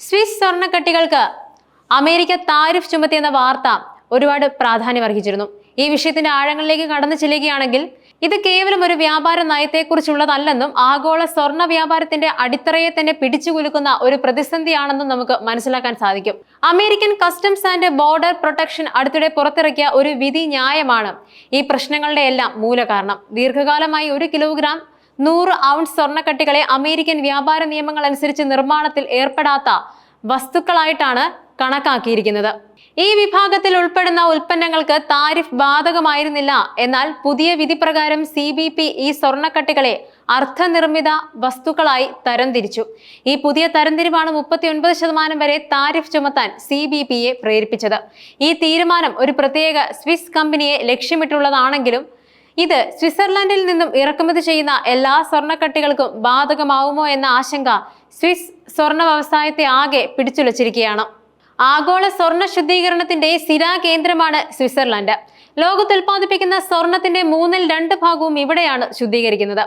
Swiss സ്വർണക്കട്ടികൾക്ക് America tariff ചുമത്തിയെന്ന വാർത്ത ഒരുപാട് പ്രാധാന്യം അർഹിച്ചിരുന്നു. ഈ വിഷയത്തിന്റെ ആഴങ്ങളിലേക്ക് കടന്നു ചെല്ലുകയാണെങ്കിൽ ഇത് കേവലം ഒരു വ്യാപാര നയത്തെക്കുറിച്ചുള്ളതല്ലെന്നും ആഗോള സ്വർണ വ്യാപാരത്തിന്റെ അടിത്തറയെ തന്നെ പിടിച്ചുകുലുക്കുന്ന ഒരു പ്രതിസന്ധിയാണെന്നും നമുക്ക് മനസ്സിലാക്കാൻ സാധിക്കും. American customs and border protection അടുത്തിടെ പുറത്തിറക്കിയ ഒരു വിധി ന്യായമാണ് ഈ പ്രശ്നങ്ങളുടെ എല്ലാം മൂലകാരണം. ദീർഘകാലമായി ഒരു കിലോഗ്രാം നൂറ് ഔൺസ് സ്വർണക്കട്ടികളെ അമേരിക്കൻ വ്യാപാര നിയമങ്ങൾ അനുസരിച്ച് നിർമ്മാണത്തിൽ ഏർപ്പെടാത്ത വസ്തുക്കളായിട്ടാണ് കണക്കാക്കിയിരിക്കുന്നത്. ഈ വിഭാഗത്തിൽ ഉൾപ്പെടുന്ന ഉൽപ്പന്നങ്ങൾക്ക് താരിഫ് ബാധകമായിരുന്നില്ല. എന്നാൽ പുതിയ വിധി പ്രകാരം സി ബി പി ഈ സ്വർണക്കട്ടികളെ അർത്ഥനിർമ്മിത വസ്തുക്കളായി തരംതിരിച്ചു. ഈ പുതിയ തരംതിരിവാണ് മുപ്പത്തി ഒൻപത് ശതമാനം വരെ താരിഫ് ചുമത്താൻ സി ബി പിയെ പ്രേരിപ്പിച്ചത്. ഈ തീരുമാനം ഒരു പ്രത്യേക സ്വിസ് കമ്പനിയെ ലക്ഷ്യമിട്ടുള്ളതാണെങ്കിലും ഇത് സ്വിറ്റ്സർലൻഡിൽ നിന്നും ഇറക്കുമതി ചെയ്യുന്ന എല്ലാ സ്വർണക്കട്ടികൾക്കും ബാധകമാവുമോ എന്ന ആശങ്ക സ്വിസ് സ്വർണ വ്യവസായത്തെ ആകെ പിടിച്ചുലച്ചിരിക്കുകയാണ്. ആഗോള സ്വർണ ശുദ്ധീകരണത്തിന്റെ കേന്ദ്രമാണ് സ്വിറ്റ്സർലൻഡ്. ലോകത്ത് ഉൽപ്പാദിപ്പിക്കുന്ന സ്വർണത്തിന്റെ മൂന്നിൽ രണ്ട് ഭാഗവും ഇവിടെയാണ് ശുദ്ധീകരിക്കുന്നത്.